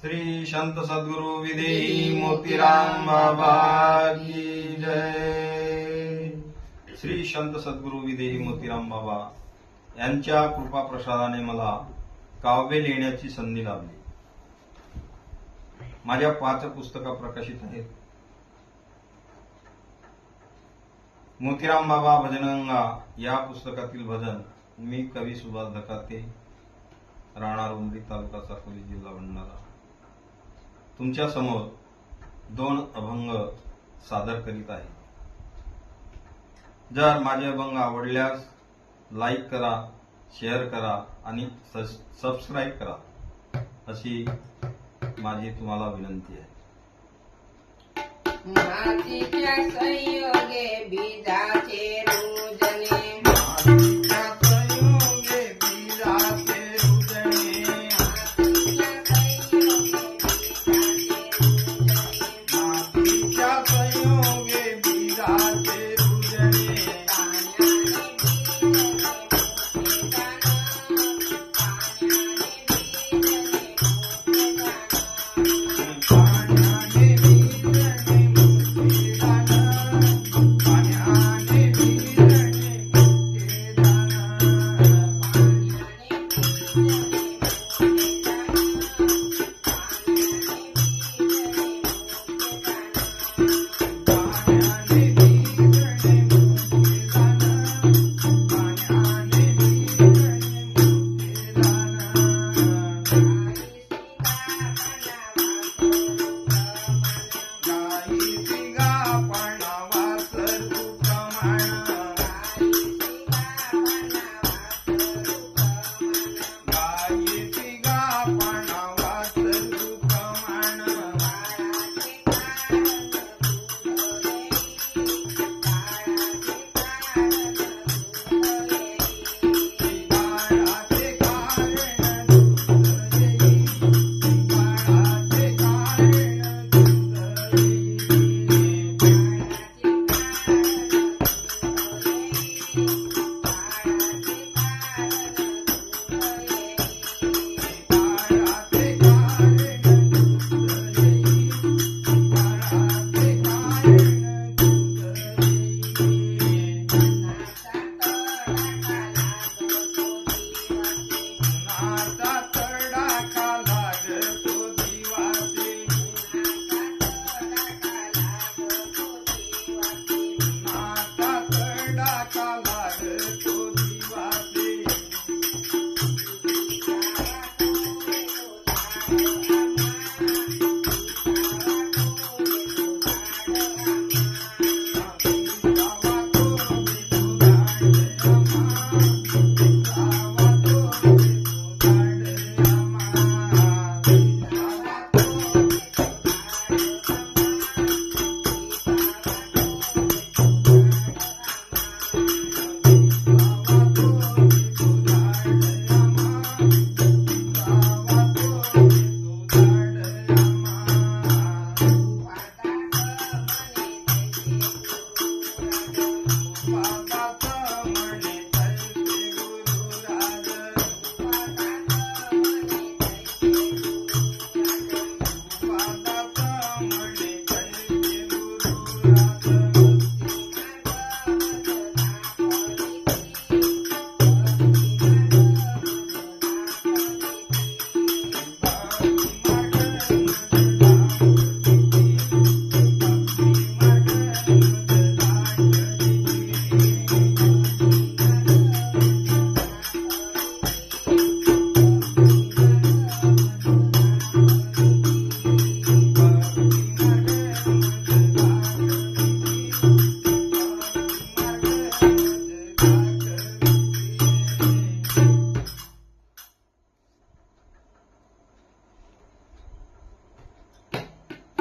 श्री संत सद्गुरु विदेही मोतीराम बाबा की जय। श्री संत सद्गुरु विदेही मोतीराम बाबा यांच्या कृपा प्रसादाने मला काव्य लिहिण्याची संधी लाभली. माझ्या पाच पुस्तकं प्रकाशित आहेत. मोतीराम बाबा भजनगंगा या पुस्तकातील भजन मी कवी सुभाष धकाते राहणार उमरी तालुका साकोली जिल्हा भंडारा. तुमच्यासमोर दोन अभंग सादर करीत आहे. जर माझे अभंग आवडल्यास लाईक करा शेअर करा आणि सबस्क्राईब करा अशी माझी तुम्हाला विनंती आहे. मातीच्या संयोगे बीजाचे रोज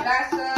来，吃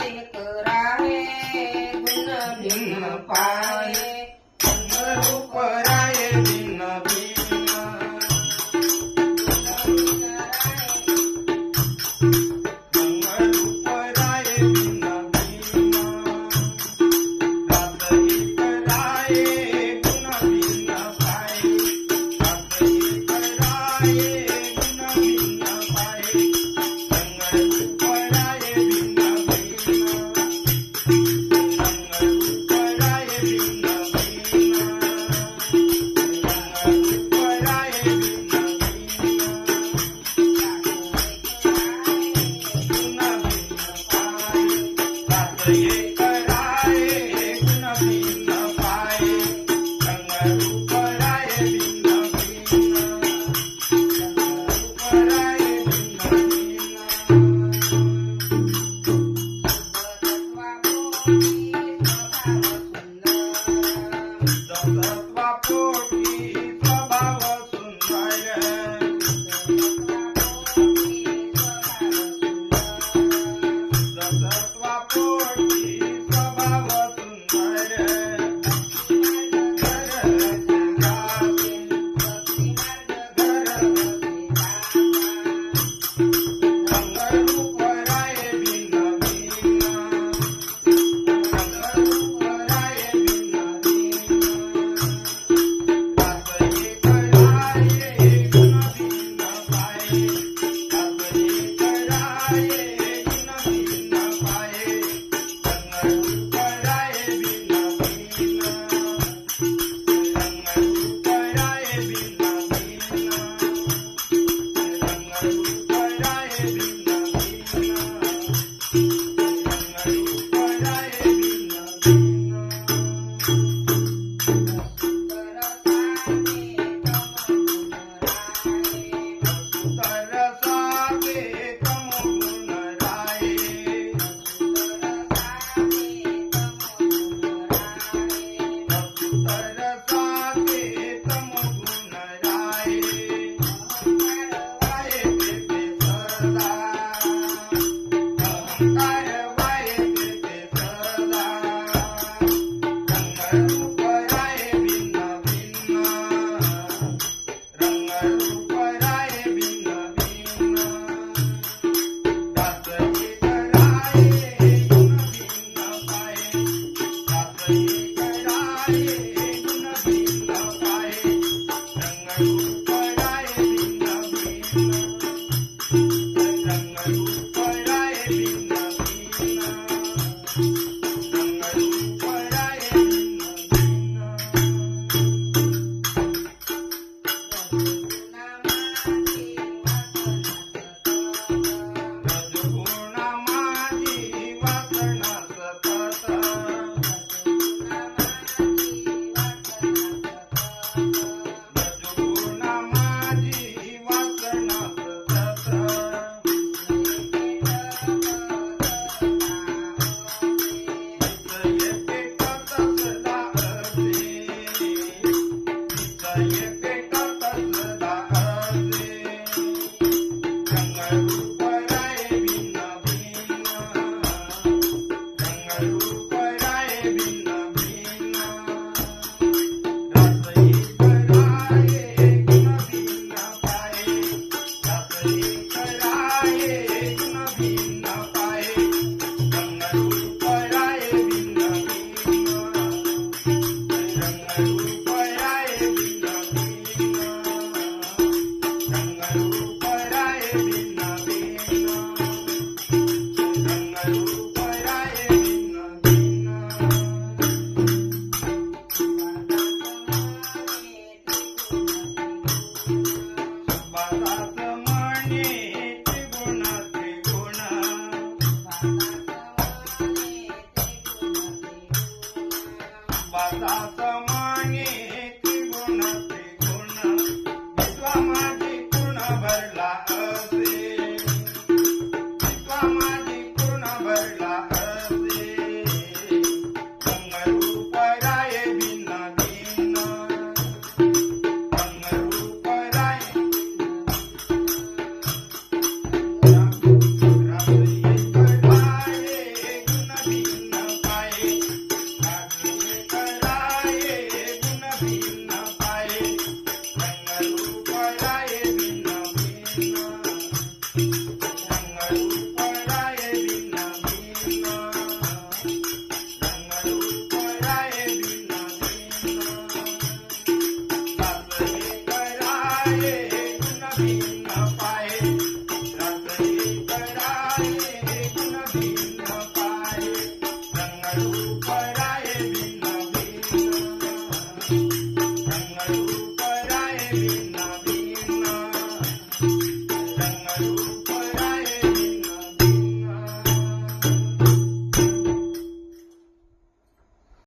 ಸಮ